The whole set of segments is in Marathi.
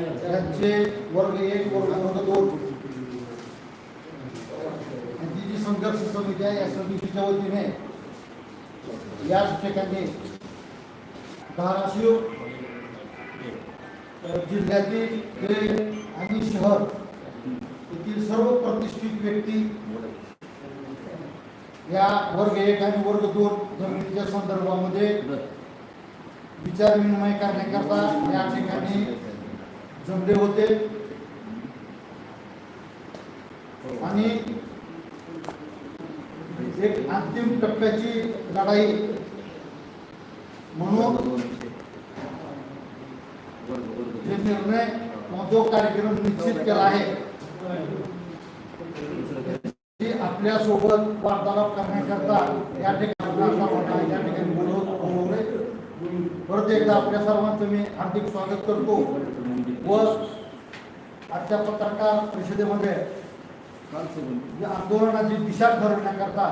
यांचे वर्ग एक वर्ग वर्ग दोन यांची जी संघर्ष समिती आहे या समितीच्या वतीने याच ठिकाणी धाराशिव, जिल्ह्यातील खेड आणि शहर, येथील सर्व प्रतिष्ठित व्यक्ती, या वर्ग एक आणि वर्ग दोन जमिनीच्या संदर्भामध्ये विचार विनिमय करण्याकरता या ठिकाणी जमले होते. आणि एक अंतिम टप्प्याची लढाई म्हणून जे निर्णय जो कार्यक्रम निश्चित केला आहे आपल्यासोबत वार्तालाप करण्याकरता या ठिकाणी आपल्या सर्वांना या ठिकाणी बोलव- बोलवले परत एकदा आपल्या सर्वांचं मी हार्दिक स्वागत करतो. व आजच्या पत्रकार परिषदेमध्ये या आंदोलनाची दिशा ठरवण्याकरता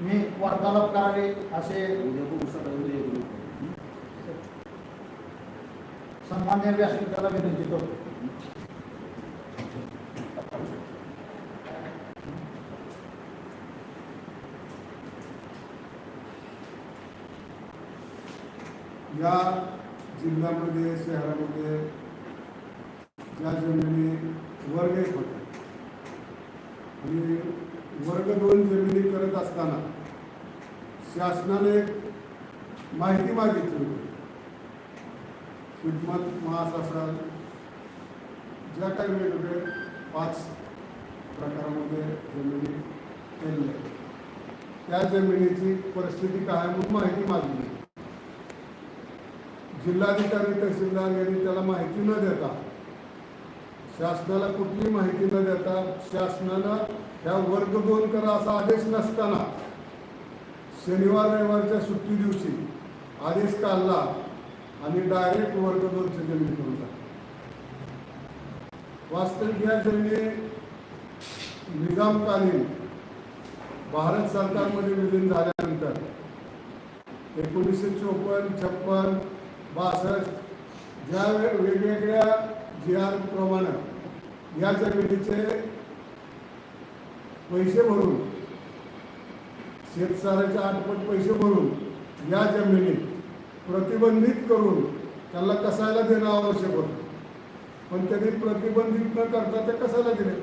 मी वार्तालाप करावे असे सन्मान्य व्यासपीठाला विनंती करतो. या जिल्ह्यामध्ये शहरामध्ये ज्या जमिनी वर्ग एक होत्या. आणि वर्ग दोन जमिनी करत असताना शासनाने माहिती मागितली होती. खिदमत महाशासन ज्या काही वेगवेगळे पाच प्रकारामध्ये जमिनी केलेल्या त्या जमिनीची परिस्थिती काय म्हणून माहिती मागली जिल्हाधिकारी तहसीलदार यांनी त्याला माहिती न देता शासनाला कुठली माहिती न देता शासनानं ह्या वर्ग दोन करा असा आदेश नसताना शनिवार रविवारच्या सुट्टी दिवशी आदेश काढला आणि डायरेक्ट वर्ग दोनची जमिनी करून टाकली. वास्तविक या जमिनी निजामकालीन भारत सरकारमध्ये विलीन झाल्यानंतर एकोणीसशे चोपन्न छप्पन बासष्ट ज्या वेगवेगळ्या जी आर प्रमाणे या जमिनीचे पैसे भरून शेतसाऱ्याचे आठपट पैसे भरून या जमिनीत प्रतिबंधित करून त्याला कसायला देणं आवश्यक होतं? पण त्यांनी प्रतिबंधित न करता ते कसायला दिले?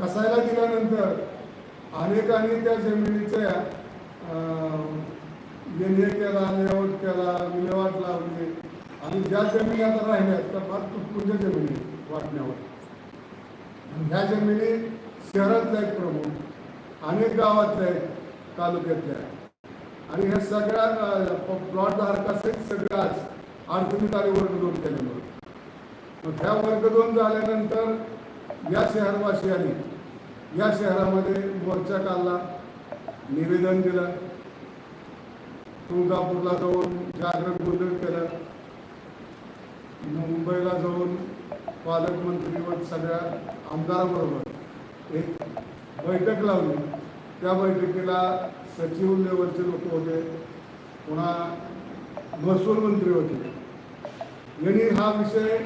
कसायला दिल्यानंतर अनेकांनी त्या जमिनीच्या एन ए केला लेआउट केला विल्हेवाट लावली. आणि ज्या जमिनी आता राहिल्यात त्या फार तुटपुंज जमिनी वाटण्यावर. ह्या जमिनी शहरातल्या आहेत प्रमुख अनेक गावातल्या आहेत तालुक्यातल्या आणि ह्या सगळ्या प्लॉट धारकासहित सगळ्याच अडचणीत आले वर्ग दोन केल्यामुळे. मग ह्या वर्ग दोन झाल्यानंतर या शहरवासियांनी या शहरामध्ये मोर्चा काढला निवेदन दिलं. तुळजापूरला जाऊन जागरण गोंधळ केलं. मुंबईला जाऊन पालकमंत्री व सगळ्या आमदाराबरोबर एक बैठक लावली. त्या बैठकीला सचिव लेवलचे लोक होते. पुन्हा महसूल मंत्री होते. यांनी हा विषय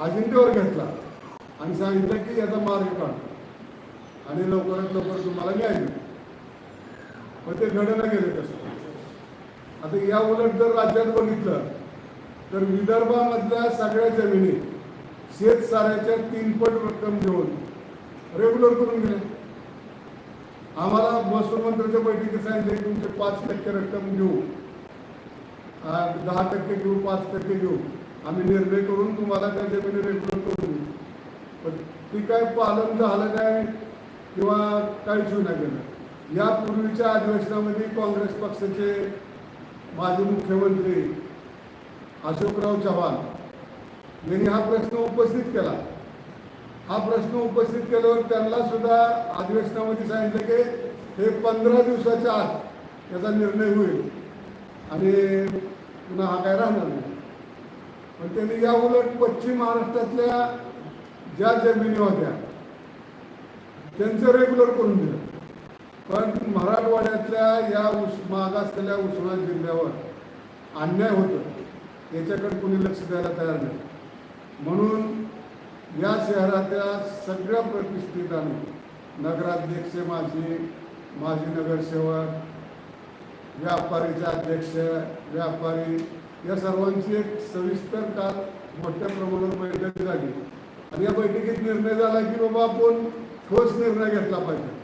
अजिंठ्यावर घेतला आणि सांगितलं की याचा मार्ग काढ. आणि लवकरात लवकर तुम्हाला न्याय मग ते घडलं गेले तसं. आता या उलट जर राज्यात बघितलं तर विदर्भामधल्या सगळ्या जमिनी शेतसाऱ्याच्या तीनपट रक्कम घेऊन रेग्युलर करून गेले आम्हाला महसूल मंत्र्याच्या बैठकीत सांगितले की तुमचे पाच टक्के रक्कम घेऊ. दहा टक्के घेऊ पाच टक्के घेऊ. आम्ही निर्णय करून तुम्हाला त्या जमिनी रेग्युलर करून देऊ. पण ती काय पालन झालं काय किंवा काहीच नाही गेलं. यापूर्वीच्या अधिवेशनामध्ये काँग्रेस पक्षाचे माजी मुख्यमंत्री अशोकराव चव्हाण यांनी हा प्रश्न उपस्थित केला. हा प्रश्न उपस्थित केल्यावर त्यांना सुद्धा अधिवेशनामध्ये सांगितलं की हे पंधरा दिवसाच्या आत याचा निर्णय होईल. आणि पुन्हा हा काय राहणार नाही. पण त्यांनी या उलट पश्चिम महाराष्ट्रातल्या ज्या जमिनी होत्या त्यांचं रेग्युलर करून दिलं. पण मराठवाड्यातल्या या उस मागासलेल्या उस्मानाबाद जिल्ह्यावर अन्याय होतो. याच्याकडे कोणी लक्ष द्यायला तयार नाही. म्हणून या शहरातल्या सगळ्या प्रतिष्ठितांनी नगराध्यक्ष माझी माजी नगरसेवक व्यापारीचे अध्यक्ष व्यापारी या सर्वांची एक सविस्तर काल मोठ्या प्रमाणात बैठक झाली. आणि या बैठकीत निर्णय झाला की बाबा आपण ठोस निर्णय घेतला पाहिजे.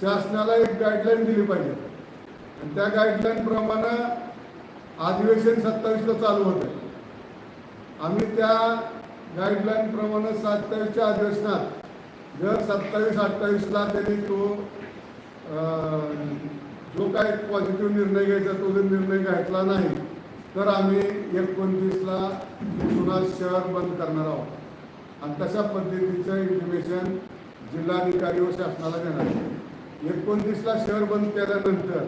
शासनाला एक गाईडलाईन दिली पाहिजे. आणि त्या गाईडलाईन प्रमाणे अधिवेशन सत्तावीसला चालू होतं. आम्ही त्या गाईडलाईन प्रमाणे सत्तावीसच्या अधिवेशनात जर सत्तावीस अठ्ठावीसला त्यांनी तो जो काय पॉझिटिव्ह निर्णय घ्यायचा तो जर निर्णय घेतला नाही तर आम्ही एकोणतीसला पुन्हा शहर बंद करणार आहोत. आणि तशा पद्धतीचं इन्फॉर्मेशन जिल्हाधिकारी व शासनाला देणार आहे एकोणतीसला शहर बंद केल्यानंतर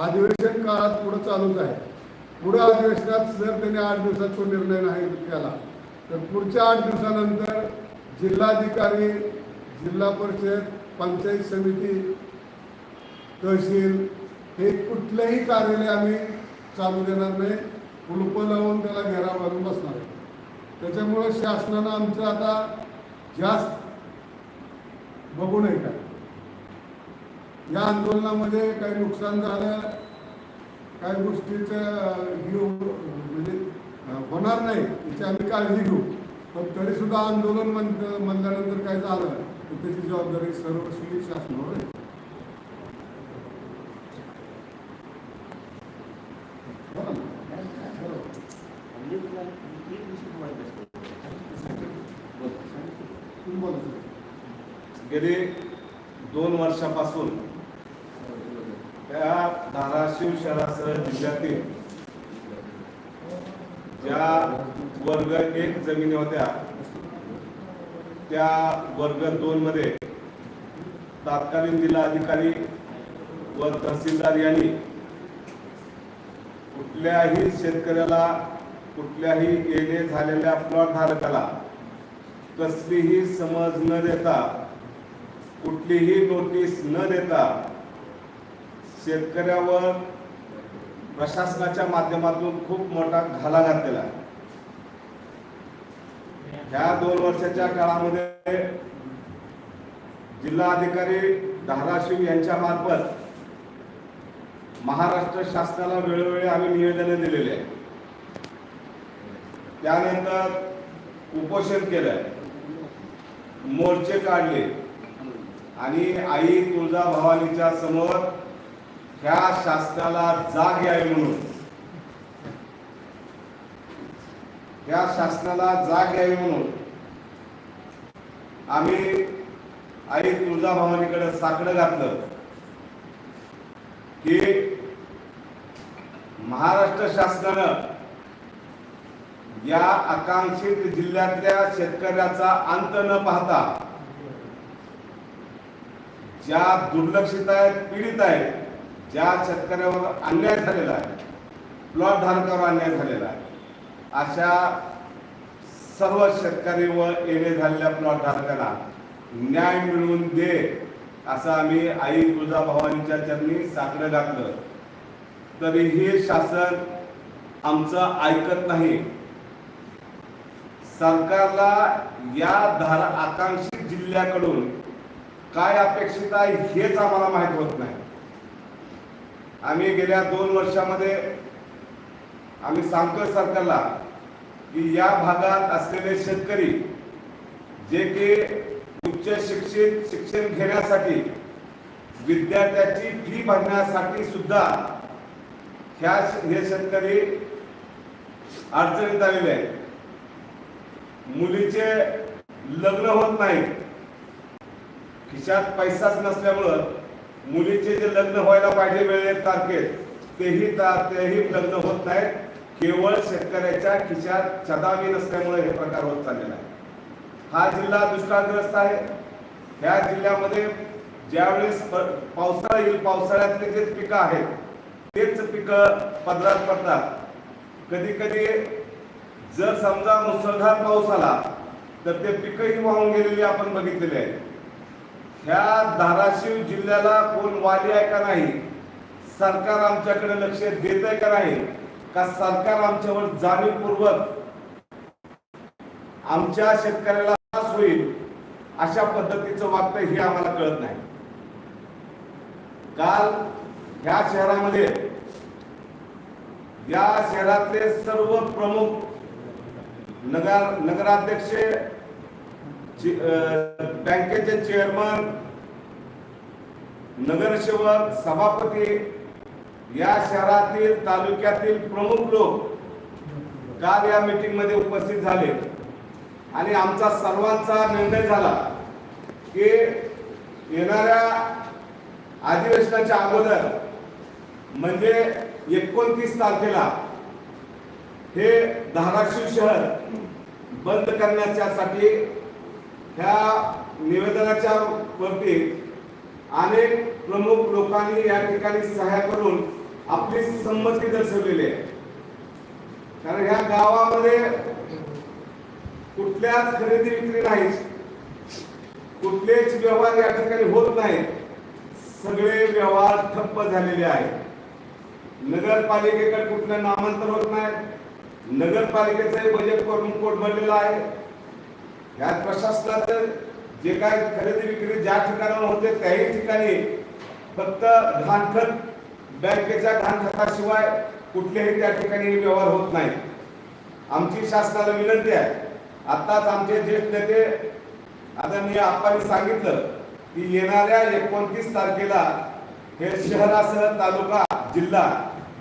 अधिवेशन काळात पुढं चालूच आहे. पुढं अधिवेशनात जर त्यांनी आठ दिवसात तो निर्णय नाही केला तर पुढच्या आठ दिवसानंतर जिल्हाधिकारी जिल्हा परिषद पंचायत समिती तहसील हे कुठलंही कार्यालय आम्ही चालू देणार नाही. कुलपं लावून त्याला घेराव घालून बसणार आहे. त्याच्यामुळं शासनानं आमचं आता जास्त बघू नये काय. या आंदोलनामध्ये काही नुकसान झालं काही गोष्टीचं हे म्हणजे होणार नाही याची आम्ही काळजी घेऊ. पण तरीसुद्धा आंदोलन म्हण म्हणल्यानंतर काय झालं तर त्याची जबाबदारी सर्वस्वी शासनावर आहे. गेले दोन वर्षापासून त्या धाराशिव शहरासह जिल्ह्यातील ज्या वर्ग एक जमिनी होत्या त्या वर्ग दोन मध्ये तत्कालीन जिल्हाधिकारी व तहसीलदार यांनी कुठल्याही शेतकऱ्याला कुठल्याही येणे झालेल्या प्लॉट धारकाला कसलीही समज न देता कुठलीही नोटीस न देता शेतकऱ्यावर प्रशासनाच्या माध्यमातून खूप मोठा घाला घातलेला आहे. ह्या दोन वर्षाच्या काळामध्ये जिल्हाधिकारी धाराशिव यांच्या मार्फत महाराष्ट्र शासनाला वेळोवेळी आम्ही निवेदन दिलेले आहे. त्यानंतर उपोषण केलं मोर्चे काढले. आणि आई तुळजा भवानीच्या समोर ह्या शासनाला जाग यावी म्हणून. ह्या शासनाला जाग यावी म्हणून आम्ही आई तुळजाभवानीकडे साकडं घातलं की महाराष्ट्र शासनानं या आकांक्षित जिल्ह्यातल्या शेतकऱ्याचा अंत न पाहता ज्या दुर्लक्षित आहेत पीडित आहेत ज्या शेतकऱ्यावर अन्याय झालेला आहे प्लॉट धारकावर अन्याय झालेला आहे अशा सर्व शेतकरी व येणे झालेल्या प्लॉट धारकाला न्याय मिळवून दे असं आम्ही आई तुळजाभवानीच्या चरणी साकडं घातलं तरीही शासन आमचं ऐकत नाही. सरकारला या धारा आकांक्षित जिल्ह्याकडून काय अपेक्षित आहे हेच आम्हाला माहीत होत नाही. आम्ही गेल्या दोन वर्षामध्ये आम्ही सांगतोय सरकारला की या भागात असलेले शेतकरी जे की उच्च शिक्षित शिक्षण घेण्यासाठी विद्यार्थ्याची फी भरण्यासाठी सुद्धा ह्या हे शेतकरी अडचणीत आलेले आहेत. मुलीचे लग्न होत नाही खिशात पैसाच नसल्यामुळं मुलीचे जे लग्न व्हायला पाहिजे वेळेत तारखेत तेही ता- तेही लग्न होत नाहीत. केवळ शेतकऱ्याच्या खिशात चदावी नसल्यामुळे हे प्रकार होत चाललेला आहे. हा जिल्हा दुष्काळग्रस्त आहे. ह्या जिल्ह्यामध्ये ज्यावेळेस पावसाळा येईल पावसाळ्यातले जे पिकं आहेत तेच पिकं पदरात पडतात. कधी कधी जर समजा मुसळधार पाऊस आला तर ते पिकंही वाहून गेलेली आपण बघितलेली आहे ह्या धाराशिव जिल्ह्याला कोण वाली आहे का नाही? सरकार आमच्याकडे लक्ष देत आहे का नाही? का सरकार आमच्यावर जाणीवपूर्वक आमच्या शेतकऱ्याला त्रास होईल? अशा पद्धतीचं वागतं हे आम्हाला कळत नाही. काल ह्या शहरामध्ये या शहरातले सर्व प्रमुख नगर नगराध्यक्ष बँकेचे चेअरमन नगरसेवक सभापती या शहरातील तालुक्यातील प्रमुख लोक काल या मीटिंगमध्ये उपस्थित झाले. आणि आमचा सर्वांचा निर्णय झाला की येणाऱ्या अधिवेशनाच्या अगोदर म्हणजे एकोणतीस तारखेला हे धाराशिव शहर बंद करण्याच्यासाठी ह्या निवेदनाच्या वरती अनेक प्रमुख लोकांनी या ठिकाणी सहाय्य करून आपली संमती दर्शवलेली आहे. कारण ह्या गावामध्ये कुठल्याच खरेदी विक्री नाही कुठलेच व्यवहार या ठिकाणी होत नाहीत. सगळे व्यवहार ठप्प झालेले आहेत. नगरपालिकेकडे कुठलं नामांतर होत नाही. नगरपालिकेचंही बजेट करून कोट भरलेलं आहे. या प्रशासनाचं जे काय खरेदी विक्री ज्या ठिकाणावर होते त्याही ठिकाणी फक्त घाणखत बँकेच्या घाणखताशिवाय कुठलेही त्या ठिकाणी व्यवहार होत नाही. आमची शासनाला विनंती आहे. आताच आमचे ज्येष्ठ नेते आदरणीय आप्पांनी सांगितलं की येणाऱ्या एकोणतीस तारखेला हे शहरासह तालुका जिल्हा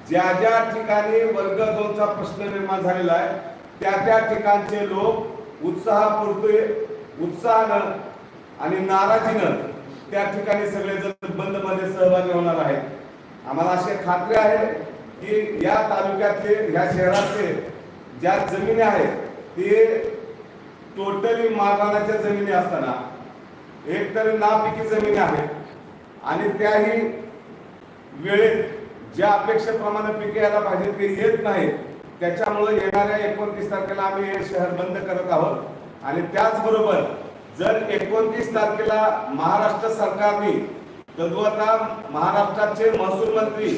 ज्या ज्या ठिकाणी वर्ग दोनचा प्रश्न निर्माण झालेला आहे त्या त्या ठिकाणचे लोक उत्साहापुरते उत्साहानं आणि नाराजीनं त्या ठिकाणी सगळेजण बंदमध्ये सहभागी होणार आहेत. आम्हाला अशी खात्री आहे की या तालुक्यातले या शहरातले ज्या जमिनी आहेत ते टोटली मारणाच्या जमिनी असताना एक तर नापिकी जमिनी आहे आणि त्याही वेळेत ज्या अपेक्षेप्रमाणे पिके यायला पाहिजे ते येत नाहीत. त्याच्यामुळे येणाऱ्या एकोणतीस तारखेला आम्ही हे शहर बंद करत आहोत. आणि त्याचबरोबर जर एकोणतीस तारखेला महाराष्ट्र सरकारने तद्वता महाराष्ट्राचे महसूल मंत्री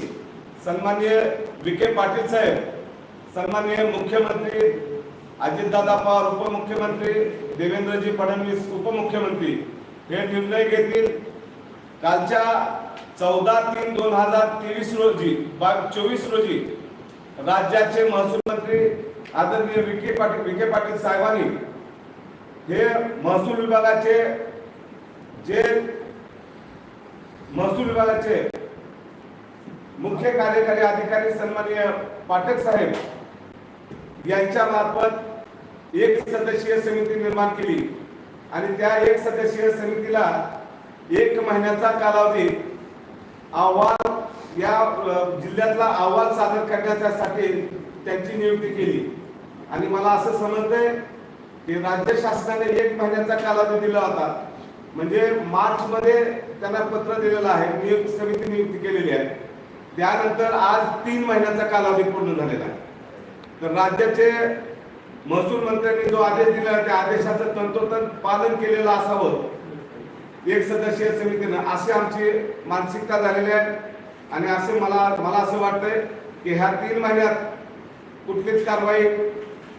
सन्माननीय विखे पाटील साहेब सन्माननीय मुख्यमंत्री अजितदादा पवार उपमुख्यमंत्री देवेंद्रजी फडणवीस उपमुख्यमंत्री हे निर्णय घेतील. कालच्या चौदा तीन दोन हजार तेवीस रोजी बा चोवीस रोजी राज्याचे महसूल मंत्री आदरणीय विखे पाटील विखे पाटील साहेबांनी हे महसूल विभागाचे जे महसूल विभागाचे मुख्य कार्यकारी अधिकारी सन्माननीय पाठक साहेब यांच्या मार्फत एक सदस्यीय समिती निर्माण केली. आणि त्या एक सदस्यीय समितीला एक महिन्याचा कालावधी अहवाल या जिल्ह्यातला अहवाल सादर करण्यासाठी त्यांची नियुक्ती केली. आणि मला असं समजतंय की राज्य शासनाने एक महिन्याचा कालावधी दिला होता. म्हणजे मार्च मध्ये त्यांना पत्र दिलेलं आहे नियुक्त समिती नियुक्ती केलेली आहे. त्यानंतर आज तीन महिन्याचा कालावधी पूर्ण झालेला आहे. तर राज्याचे महसूल मंत्र्यांनी जो आदेश दिला त्या आदेशाचं तंतोतंत पालन केलेलं असावं. एक सदस्यीय समितीनं अशी आमची मानसिकता झालेली आहे. आणि असे मला मला असं वाटतंय की ह्या तीन महिन्यात कुठलीच कारवाई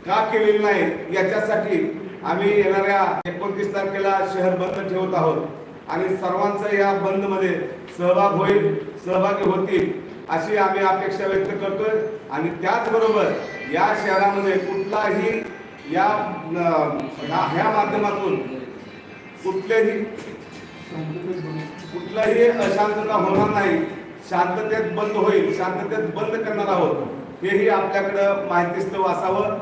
का केलेली नाही याच्यासाठी आम्ही येणाऱ्या एकोणतीस तारखेला शहर बंद ठेवत आहोत. आणि सर्वांचा या बंदमध्ये सहभाग होईल सहभागी होतील अशी आम्ही अपेक्षा व्यक्त करतोय. आणि त्याचबरोबर या शहरामध्ये कुठलाही या ह्या माध्यमातून कुठलेही कुठलाही अशांतता होणार नाही. शांततेत बंद होईल शांततेत बंद करणार आहोत. हेही आपल्याकडं माहितीस्तव असावं.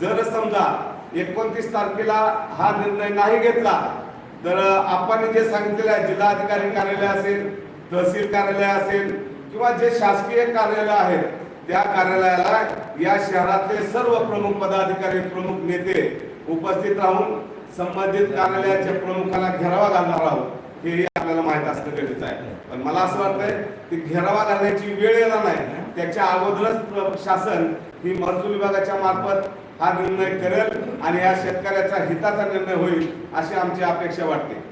जर समजा एकोणतीस तारखेला हा निर्णय नाही घेतला तर आपण जे सांगितलेलं आहे जिल्हाधिकारी कार्यालय असेल तहसील कार्यालय असेल किंवा जे शासकीय कार्यालय आहेत त्या कार्यालयाला या शहरातले सर्व प्रमुख पदाधिकारी प्रमुख नेते उपस्थित राहून संबंधित कार्यालयाच्या प्रमुखाला घेरावा घालणार आहोत. हे माहीत असणं गरजेचं आहे. पण मला असं वाटतंय की घेरावा घालण्याची वेळ येणार नाही. त्याच्या अगोदरच शासन ही महसूल विभागाच्या मार्फत हा निर्णय करेल आणि या शेतकऱ्याच्या हिताचा निर्णय होईल अशी आमची अपेक्षा वाटते.